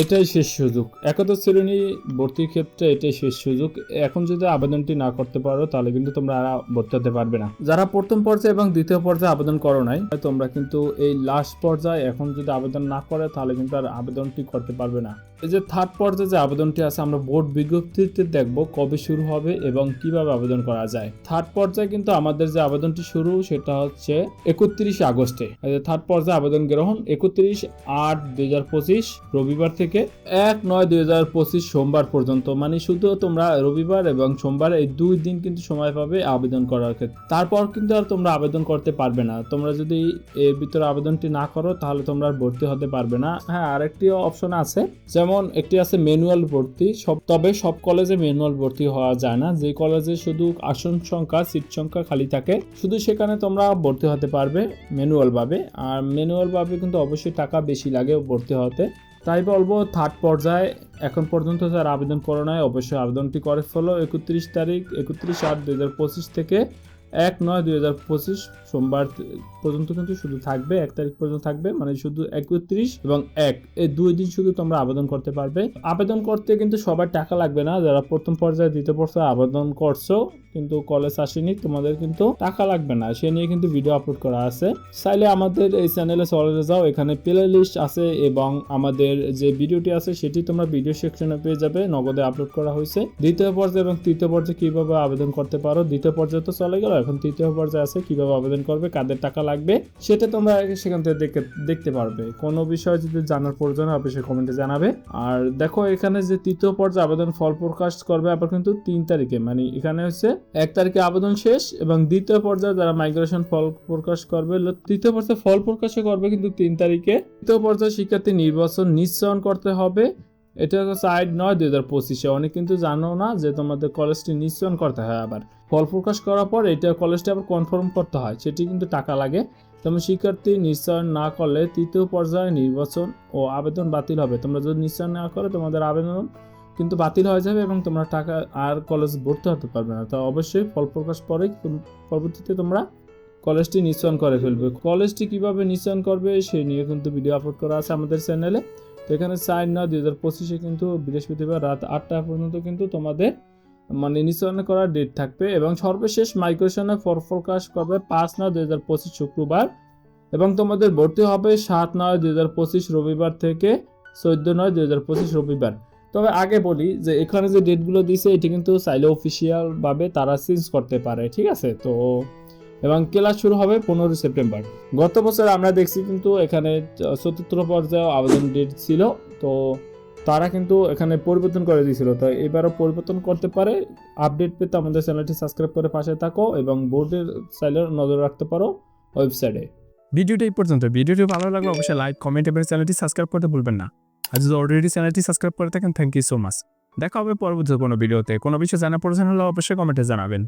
এটাই শেষ সুযোগ। একাদশ শ্রেণি ভর্তির ক্ষেত্রে এটাই শেষ সুযোগ। এখন যদি আবেদনটি না করতে পারো, তাহলে কিন্তু তোমরা আর ভর্তি হতে পারবে না। যারা প্রথম পর্যায়ে এবং দ্বিতীয় পর্যায়ে আবেদন করো নাই, তোমরা কিন্তু এই লাস্ট পর্যায়ে এখন যদি আবেদন না করে, তাহলে কিন্তু আর আবেদনটি করতে পারবে না। এই যে থার্ড পর্যায়ে যে আবেদনটি আছে, আমরা বোর্ড বিজ্ঞপ্তিতে দেখব কবে শুরু হবে এবং কীভাবে আবেদন করা যায়। থার্ড পর্যায়ে কিন্তু আমাদের যে আবেদনটি শুরু, সেটা হচ্ছে একত্রিশ আগস্টে। থার্ড পর্যায়ে আবেদন গ্রহণ একত্রিশ আট দুই হাজার পঁচিশ, রবিবার থেকে এক নয় দুই হাজার পঁচিশ সোমবার পর্যন্ত। মানে শুধু তোমরা রবিবার এবং সোমবার এই দুই দিন কিন্তু সময় পাবে আবেদন করার ক্ষেত্রে। তারপর কিন্তু আর তোমরা আবেদন করতে পারবে না। তোমরা যদি এর ভিতরে আবেদনটি না করো, তাহলে তোমরা ভর্তি হতে পারবে না। হ্যাঁ আরেকটি অপশন আছে, যেমন একটি আছে ম্যানুয়াল ভর্তি, সব, তবে সব কলেজে ম্যানুয়াল ভর্তি হওয়া যায় না। যে কলেজে শুধু আসন সংখ্যা সিট সংখ্যা খালি থাকে, শুধু সেখানে তোমরা ভর্তি হতে পারবে ম্যানুয়াল ভাবে। আর ম্যানুয়াল ভাবে কিন্তু অবশ্যই টাকা বেশি লাগে ভর্তি হতে। তাই বলব থার্ড পর্যায়ে এখন পর্যন্ত যারা আবেদন করো নাই, অবশ্যই আবেদনটি করে ফেলো। একত্রিশ তারিখ, একত্রিশ আট দু হাজার পঁচিশ থেকে এক নয় দুই হাজার পঁচিশ সোমবার পর্যন্ত কিন্তু শুধু থাকবে, এক তারিখ পর্যন্ত থাকবে মানে শুধু একত্রিশ এবং এক। এই দুই দিন শুধু তোমরা আবেদন করতে পারবে। আবেদন করতে কিন্তু সবার টাকা লাগবে না। যারা প্রথম পর্যায়ে, দ্বিতীয় পর্যায়ে আবেদন করছ কিন্তু কলেজ আসেনি তোমাদের কিন্তু টাকা লাগবে না। সে নিয়ে কিন্তু ভিডিও আপলোড করা আছে। চাইলে আমাদের এই চ্যানেলে চলে যাও, এখানে প্লে লিস্ট আছে এবং আমাদের যে ভিডিওটি আছে, সেটি তোমরা ভিডিও সেকশনে পেয়ে যাবে, নগদে আপলোড করা হয়েছে। দ্বিতীয় পর্যায়ে এবং তৃতীয় পর্যায়ে কীভাবে আবেদন করতে পারো? দ্বিতীয় পর্যায়ে তো চলে গেল, এখন তৃতীয় পর্যায়ে আছে, কীভাবে আবেদন করবে, কাদের টাকা লাগবে, সেটা তোমরা সেখান থেকে দেখে, দেখতে পারবে। কোনো বিষয় যদি জানার প্রয়োজন হবে, সে কমেন্টে জানাবে। আর দেখো, এখানে যে তৃতীয় পর্যায়ে আবেদন ফল প্রকাশ করবে, আবার কিন্তু তিন তারিখে মানে এখানে হচ্ছে এক তারিখে আবেদন শেষ এবং দ্বিতীয় পর্যায়ে যারা মাইগ্রেশন ফল প্রকাশ করবে তৃতীয় পর্যায়ে ফল প্রকাশও করবে কিন্তু তিন তারিখে। তৃতীয় পর্যায়ে শিক্ষার্থী নির্বাচন নিশ্চয়ন করতে হবে। এটা হচ্ছে আট নয়, দুই হাজার পঁচিশে। অনেক কিন্তু জানো না যে তোমাদের কলেজটি নিশ্চয়ন করতে হয় আবার। ফল প্রকাশ করার পর এটা কলেজটি আবার কনফার্ম করতে হয়, সেটি কিন্তু টাকা লাগে। তেমন শিক্ষার্থী নিশ্চয়ন না করলে তৃতীয় পর্যায়ে নির্বাচন ও আবেদন বাতিল হবে। তোমরা যদি নিশ্চয়ন না করো, তোমাদের আবেদন কিন্তু বাতিল হয়ে যাবে এবং তোমরা টাকা আর কলেজ ভর্তি হতে পারবে না। তো অবশ্যই ফল প্রকাশ পরে পরবর্তীতে তোমরা কলেজটি নিশ্চয়ন করে ফেলবে। কলেজটি কীভাবে নিশ্চয়ন করবে সেই নিয়ে কিন্তু ভিডিও আপলোড করা আছে আমাদের চ্যানেলে তো এখানে চার নয় দুই হাজার পঁচিশে কিন্তু বৃহস্পতিবার রাত আটটা পর্যন্ত কিন্তু তোমাদের মানে নিশ্চয়ন করার ডেট থাকবে এবং সর্বশেষ মাইগ্রেশনে ফল প্রকাশ করবে পাঁচ নয় দুই হাজার পঁচিশ শুক্রবার এবং তোমাদের ভর্তি হবে সাত নয় দুই হাজার পঁচিশ রবিবার থেকে চোদ্দ নয় দুই হাজার পঁচিশ রবিবার। তবে আগে বলি যে এখানে যে ডেটগুলো দিছে এটি কিন্তু চাইলে অফিসিয়ালভাবে তারা চেঞ্জ করতে পারে ঠিক আছে? তো এবং ক্লাস শুরু হবে পনেরোই সেপ্টেম্বর। গত বছর আমরা দেখছি কিন্তু এখানে চতুর্থ পর্যায়ে আবেদন ডেট ছিল তো তারা কিন্তু এখানে পরিবর্তন করে দিয়েছিল। তো এবারও পরিবর্তন করতে পারে। আপডেট পেতে আমাদের চ্যানেলটি সাবস্ক্রাইব করে পাশে থাকো এবং বোর্ডের চাইলে নজর রাখতে পারো ওয়েবসাইটে ভিডিওটা এই পর্যন্ত। ভিডিওটি ভালো লাগলে অবশ্যই লাইক কমেন্ট এবং চ্যানেলটি সাবস্ক্রাইব করতে ভুলবেন না। আর যদি অলরেডি চ্যানেলটি সাবস্ক্রাইব করে থাকেন থ্যাংক ইউ সো মাচ দেখা হবে পরবর্তী কোনো ভিডিওতে কোনো বিষয় জানা প্রয়োজন হলে অবশ্যই কমেন্টে জানাবেন।